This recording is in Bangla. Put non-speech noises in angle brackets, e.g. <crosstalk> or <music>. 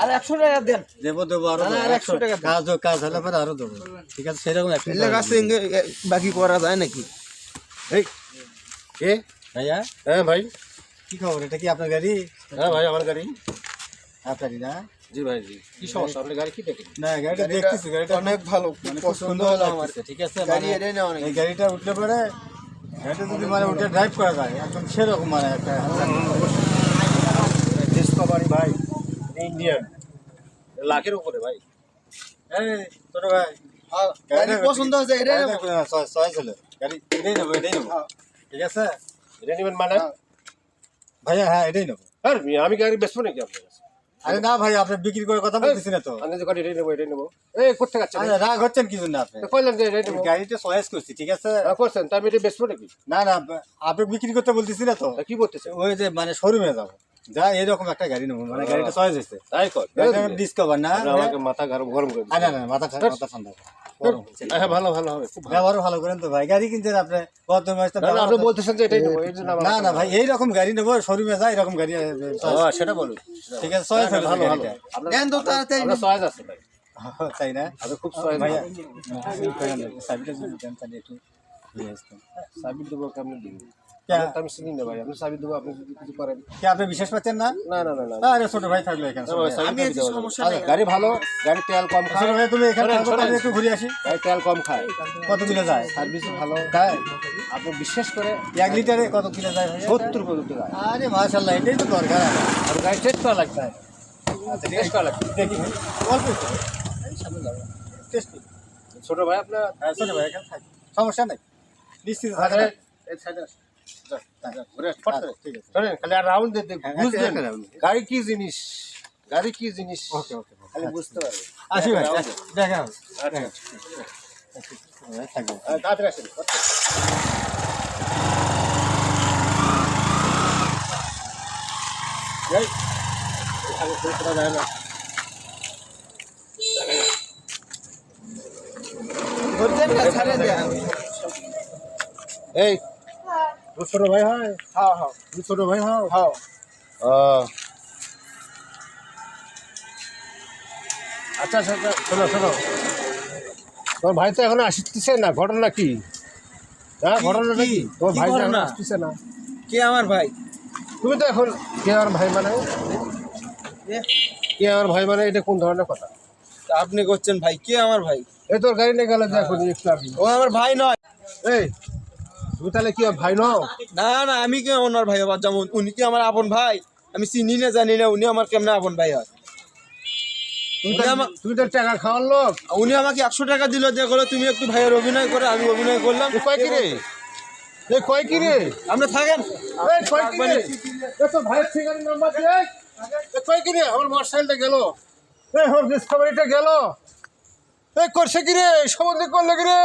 আর একশো টাকা দেন। দেবো দেবো আরও একশো টাকা। কাজ কাজ হলে পরে আরও দেবো। ঠিক আছে সেরকম বাকি করা যায় নাকি? এই কে? ভাইয়া? হ্যাঁ ভাই। কি খবর? এটা কি আপনার গাড়ি? হ্যাঁ ভাই আমার গাড়ি। আপনারই না? জি ভাই জি। কি সমস্যা? আপনার গাড়ি কি দেখেন? না গাড়িটা দেখতেছি গাড়িটা অনেক ভালো মানে পছন্দ হলো আমার লাগতেছে, ঠিক আছে? গাড়ি মানে এটাই না অনেক এই গাড়িটা উঠলে পরে গাড়িটা যদি মানে উঠে ড্রাইভ করা যায় একদম সেরকম মানে একটা ডিসকভারি ভাই। ইন্ডিয়ান লাখের উপরে ভাই। এই ছোট ভাই। হ্যাঁ, গাড়ি পছন্দ হয়েছে এটাই নেব। গাড়িটা চয়েস চয়েস গাড়ি এটাই নেব এটাই নেব। হ্যাঁ। ঠিক আছে? এটা নেবেন মানে? ভাইয়া হ্যাঁ এটাই নেব। আর আমি গাড়ি বেচবো নাকি আপনার কাছে? আরে না ভাই আপনি বিক্রি করার কথা বলতেছি না তো। আমি যে গাড়ি নেব এটাই নেব। এই করতে আরে রাগ হচ্ছেন কি জন্য আপনি? যে নেব। গাড়িটা চয়েস করছি ঠিক আছে? হ্যাঁ, করছেন। তা আমি এটা বেচবো নাকি? না না আপনি বিক্রি করতে বলতেছি না তো। কি বলতেছেন? ওই যে মানে শোরুমে যাব। যা এরকম একটা গাড়ি নেব। মানে গাড়িটা চয়েস হয়েছে। তাই কর ডিসকভার না আমাকে মাথা গরম গরম করে আরে না মাথা মাথা ঠান্ডা হচ্ছে। হ্যাঁ ভালো ভালো হবে ভালো। ব্যবহার ভালো করেন তো ভাই গাড়ি কিনছেন আপনি কত মাস না, না, আপনি বলতেছেন যে এটাই নেব এই জন্য না না ভাই এইরকম গাড়ি নেব শোরুমে এরকম গাড়ি হ্যাঁ, সেটা বলুন। ঠিক আছে চয়েস না, ভালো ভালো। গাড়িটা। তো তাড়াতাড়ি। চয়েস আছে ভাই। <laughs> তাই না? আপনার খুব চয়েস ভাইয়া ভাইয়া সাবিটা যদি দেন তাহলে একটু ঘুরে দেবো কেমন দিন কে? আমি চিনি না ভাই আপনি সাবিত দেবো আপনি যদি কিছু করেন। কি আপনি বিশ্বাস পাচ্ছেন না? না না না না আরে ছোট ভাই থাকল এখানে আমি আচ্ছা, গাড়ি ভালো গাড়ি তেল কম ছোট ভাই তুমি এখানে। একটু ঘুরে আসি। গাড়ি তেল কম খায়। কত কিলো যায়? সার্ভিস ভালো। তাই আপনি বিশ্বাস করে এক লিটারে কত কিলো যায়? সত্তর পর্যন্ত আরে মাশাল্লাহ এটাই তো দরকার আমার। আর গাড়ি টেস্ট করা আচ্ছা টেস্ট করা লাগবে। দেখি ভাই। অল্প। টেস্ট ছোট আপনার হ্যাঁ, ছোট ভাই এখানে সমস্যা নাই। নিশ্চিত আরে, যা, হ্যাঁ, হ্যাঁ, round। গাড়ি কি জিনিস? গাড়ি কি জিনিস? ওকে ওকে খালি বুঝতে পারবেন আসি ভাই। দেখা। আচ্ছা তাড়াতাড়ি আসেন যায় না। এই তোর ছোট ভাই হয়। হ্যাঁ হ্যাঁ। তুই ছোট ভাই হও হ্যাঁ। আচ্ছা আচ্ছা আচ্ছা, শোনো শোনো। তোমার ভাই তো এখন আসতেছে না ঘটনা কি? হ্যাঁ ঘটনাটা কি? তোমার ভাই তো এখন আসতেছে না। কে আমার ভাই? তুমি তো এখন কে আমার ভাই মানে? কে আমার ভাই মানে? এটা কোন ধরনের কথা? আপনি করছেন ভাই কে আমার ভাই? এই তোর গাড়ি নিয়ে গেল যে এখন ও আমার ভাই নয়। এই তুমি তাহলে কি ভাই না না আমি কি ওনার ভাই আবার যেমন উনি কি আমার আপন ভাই? আমি চিনি না জানি না উনি আমার কেমনে আপন ভাই হয়? তুমি তো টাকা খাওয়ার লোক? উনি আমাকে একশো টাকা দিল যে তুমি একটু ভাইয়ের অভিনয় করে আমি অভিনয় করলাম। কয় কি রে? এ কয় কি রে? আপনি থাকেন। কয় কি রে? এ তো ভাইয়ের ঠিকানা নাম্বার দিয়ে এ কয় কি রে? আমার মোটরসাইকেলটা গেল। ডিসকভারিটা এই করছে কি রে? সম্বন্ধে করল কি রে?